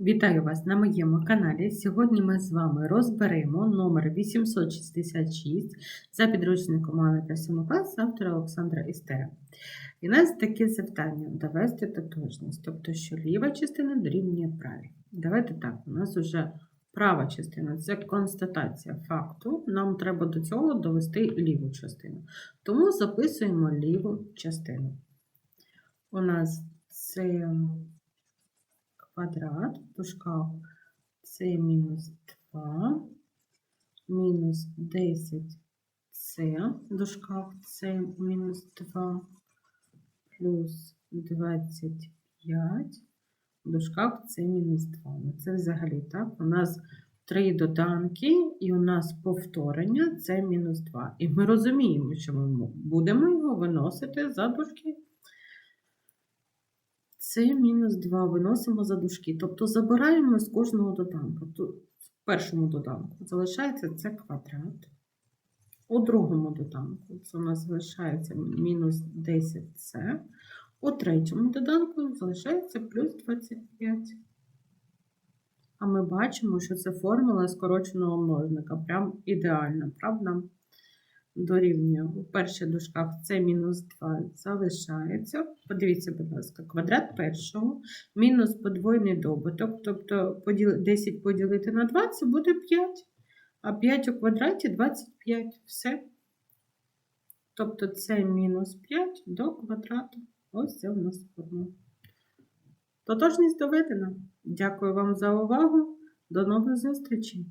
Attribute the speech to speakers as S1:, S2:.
S1: Вітаю вас на моєму каналі. Сьогодні ми з вами розберемо номер 866 за підручником Анни та 7 класу автора Олександра Істера. І нас таке завдання довести тотожність, тобто, що ліва частина дорівнює правій. Давайте так, у нас вже права частина це констатація факту. Нам треба до цього довести ліву частину. Тому записуємо ліву частину. У нас це квадрат в дужках це мінус 2, мінус 10 це в дужках це мінус 2, плюс 25 в дужках це мінус 2. Ну, Це взагалі так. У нас три доданки, і у нас повторення це мінус 2. І ми розуміємо, що ми будемо його виносити за дужки. Це мінус 2 виносимо за дужки. Тобто забираємо з кожного доданку. В першому доданку залишається це квадрат. У другому доданку це у нас залишається мінус 10c. У третьому доданку залишається плюс 25. А ми бачимо, що це формула скороченого множника. Прям ідеальна, правда? Дорівнює у перших дужках це мінус 2 залишається. Подивіться, будь ласка, квадрат першого мінус подвойний добуток, тобто 10 поділити на 2 це буде 5, а 5 у квадраті 25. Все. Тобто це мінус 5 до квадрату. Ось це у нас формула. Тотожність доведена. Дякую вам за увагу. До нових зустрічей!